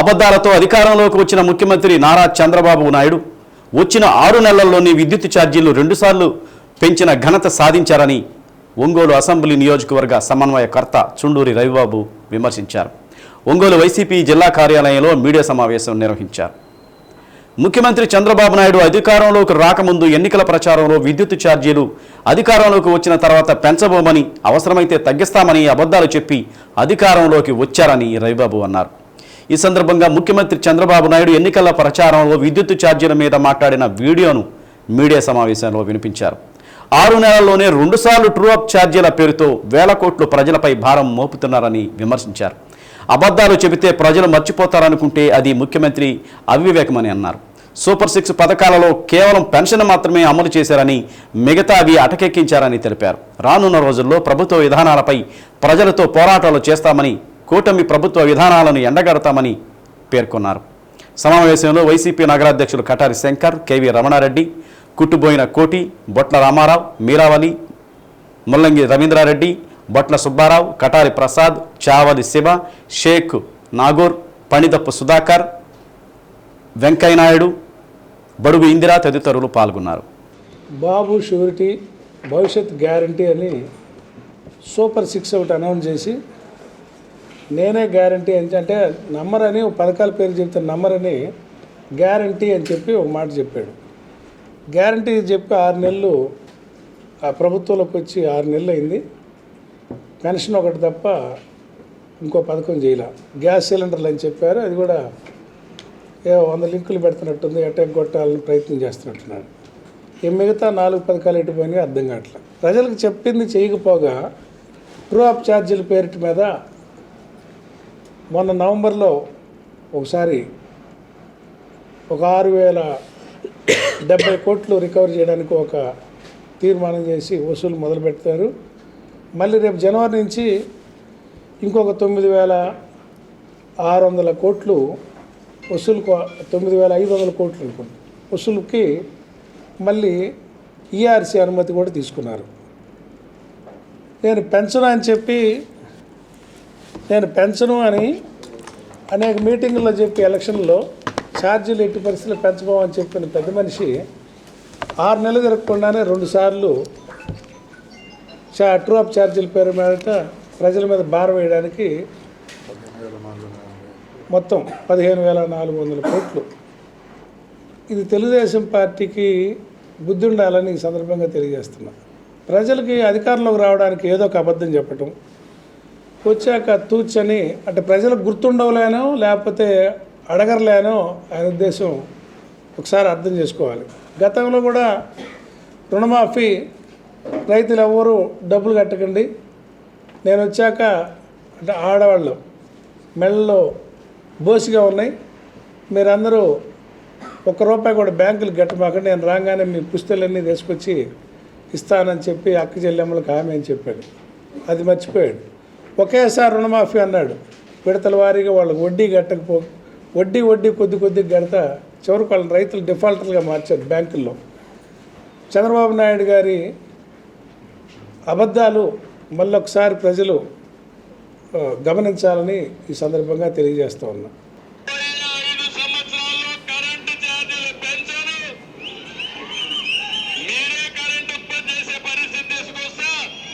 అబద్ధాలతో అధికారంలోకి వచ్చిన ముఖ్యమంత్రి నారా చంద్రబాబు నాయుడు వచ్చిన ఆరు నెలల్లోనే విద్యుత్ ఛార్జీలు రెండుసార్లు పెంచిన ఘనత సాధించారని ఒంగోలు అసెంబ్లీ నియోజకవర్గ సమన్వయకర్త చుండూరి రవిబాబు విమర్శించారు. ఒంగోలు వైసీపీ జిల్లా కార్యాలయంలో మీడియా సమావేశం నిర్వహించారు. ముఖ్యమంత్రి చంద్రబాబు నాయుడు అధికారంలోకి రాకముందు ఎన్నికల ప్రచారంలో విద్యుత్ ఛార్జీలు అధికారంలోకి వచ్చిన తర్వాత పెంచబోమని అవసరమైతే తగ్గిస్తామని అబద్ధాలు చెప్పి అధికారంలోకి వచ్చారని రవిబాబు అన్నారు. ఈ సందర్భంగా ముఖ్యమంత్రి చంద్రబాబు నాయుడు ఎన్నికల ప్రచారంలో విద్యుత్ ఛార్జీల మీద మాట్లాడిన వీడియోను మీడియా సమావేశంలో వినిపించారు. ఆరు నెలల్లోనే రెండుసార్లు ట్రూ అప్ ఛార్జీల పేరుతో వేల కోట్లు ప్రజలపై భారం మోపుతున్నారని విమర్శించారు. అబద్ధాలు చెబితే ప్రజలు మర్చిపోతారనుకుంటే అది ముఖ్యమంత్రి అవివేకమని అన్నారు. సూపర్ సిక్స్ పథకాలలో కేవలం పెన్షన్ మాత్రమే అమలు చేశారని మిగతా అవి అటకెక్కించారని తెలిపారు. రానున్న రోజుల్లో ప్రభుత్వ విధానాలపై ప్రజలతో పోరాటాలు చేస్తామని కూటమి ప్రభుత్వ విధానాలను ఎండగడతామని పేర్కొన్నారు. సమావేశంలో వైసీపీ నగరాధ్యక్షులు కటారి శంకర్ కేవీ రమణారెడ్డి కుట్టుబోయిన కోటి బొట్ల రామారావు మీరావళి ముల్లంగి రవీంద్రారెడ్డి బొట్ల సుబ్బారావు కటారి ప్రసాద్ చావలి శివ షేక్ నాగూర్ పణిదప్పు సుధాకర్ వెంకయ్యనాయుడు బడుగు ఇందిరా తదితరులు పాల్గొన్నారు. బాబు షూరిటీ భవిష్యత్ గ్యారంటీ అని సూపర్ సిక్స్ ఒకటి అనౌన్స్ చేసి నేనే గ్యారంటీ అని అంటే నమ్మరని ఒక పథకాల పేరు చెప్తే నమ్మరని గ్యారంటీ అని చెప్పి ఒక మాట చెప్పాడు. గ్యారంటీ చెప్పి ఆరు నెలలు ఆ ప్రభుత్వంలోకి వచ్చి ఆరు నెలలు అయింది. పెన్షన్ ఒకటి తప్ప ఇంకో పథకం చేయలే. గ్యాస్ సిలిండర్లు అని చెప్పారు. అది కూడా ఏ వంద లింకులు పెడుతున్నట్టుంది. అటాక్ కొట్టాలని ప్రయత్నం చేస్తున్నట్టున్నాడు ఈ మిగతా నాలుగు పథకాలు ఎటుపోయినాయి అర్థం కావట్లేదు ప్రజలకు చెప్పింది చేయకపోగా ట్రూ అప్ ఛార్జీల పేరిట మీద మొన్న నవంబర్లో ఒకసారి ఒక ఆరు వేల డెబ్బై కోట్లు రికవర్ చేయడానికి ఒక తీర్మానం చేసి వసూలు మొదలు పెడతారు. మళ్ళీ రేపు జనవరి నుంచి ఇంకొక తొమ్మిది వేల ఆరు వందల కోట్లు వసూలు తొమ్మిది వేల ఐదు వందల కోట్లు అనుకోండి వసూలుకి మళ్ళీ ఈఆర్సీ అనుమతి కూడా తీసుకున్నారు. నేను పెన్షన్ అని చెప్పి నేను పెంచను అని అనేక మీటింగుల్లో చెప్పి ఎలక్షన్లో ఛార్జీలు ఎట్టి పరిస్థితులు పెంచబోమని చెప్పిన పెద్ద మనిషి ఆరు నెలలు జరగకుండానే రెండుసార్లు చా ట్రూ అప్ ఛార్జీల పేరు మీద ప్రజల మీద భారం వేయడానికి మొత్తం పదిహేను వేల నాలుగు వందల కోట్లు. ఇది తెలుగుదేశం పార్టీకి బుద్ధి ఉండాలని ఈ సందర్భంగా తెలియజేస్తున్నా. ప్రజలకి అధికారంలోకి రావడానికి ఏదో ఒక అబద్ధం చెప్పటం వచ్చాక తూచని అంటే ప్రజలకు గుర్తుండవలేనో లేకపోతే అడగరలేనో ఆయన ఉద్దేశం ఒకసారి అర్థం చేసుకోవాలి. గతంలో కూడా రుణమాఫీ రైతులు ఎవ్వరూ డబ్బులు కట్టకండి. నేను వచ్చాక అంటే ఆడవాళ్ళు మెళ్ళలో బోసిగా ఉన్నాయి. మీరందరూ ఒక్క రూపాయి కూడా బ్యాంకులు గట్టమాకండి నేను రాగానే మీ పుస్తకాలన్నీ తీసుకొచ్చి ఇస్తానని చెప్పి అక్క చెల్లెమ్మలకు హామీ అని చెప్పాడు. అది మర్చిపోయాడు. ఒకేసారి రుణమాఫీ అన్నాడు. విడతల వారీగా వాళ్ళకి వడ్డీ కట్టకపో వడ్డీ వడ్డీ కొద్ది కొద్దిగా కడతా చివరికి వాళ్ళని రైతులు డిఫాల్టర్గా మార్చారు బ్యాంకుల్లో. చంద్రబాబు నాయుడు గారి అబద్ధాలు మళ్ళొకసారి ప్రజలు గమనించాలని ఈ సందర్భంగా తెలియజేస్తూ ఉన్నా.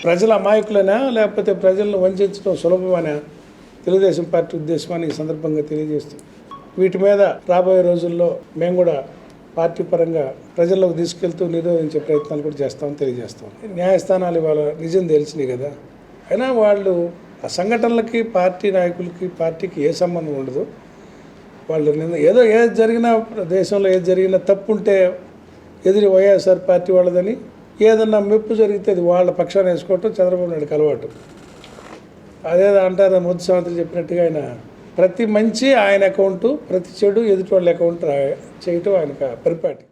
ప్రజల అమాయకులనా లేకపోతే ప్రజలను వంచడం సులభమనా తెలుగుదేశం పార్టీ ఉద్దేశమని ఈ సందర్భంగా తెలియజేస్తూ వీటి మీద రాబోయే రోజుల్లో మేము కూడా పార్టీ పరంగా ప్రజల్లోకి తీసుకెళ్తూ నిరోధించే ప్రయత్నాలు కూడా చేస్తామని తెలియజేస్తాం. న్యాయస్థానాలు ఇవాళ నిజం తెలిసినాయి కదా. అయినా వాళ్ళు ఆ సంఘటనలకి పార్టీ నాయకులకి పార్టీకి ఏ సంబంధం ఉండదు. వాళ్ళు ఏదో ఏది జరిగినా దేశంలో ఏది జరిగినా తప్పు ఉంటే ఎదురు వైఎస్ఆర్ పార్టీ వాళ్ళదని ఏదన్నా మెప్పు జరిగితే అది వాళ్ళ పక్షాన్ని వేసుకోవటం చంద్రబాబు నాయుడుకి అలవాటు. అదేదో అంటారు ముద్దు సామంత్రి చెప్పినట్టుగా ఆయన ప్రతి మంచి ఆయన అకౌంటు ప్రతి చెడు ఎదుటి వాళ్ళ అకౌంట్ చేయటం ఆయనకు పరిపాటి.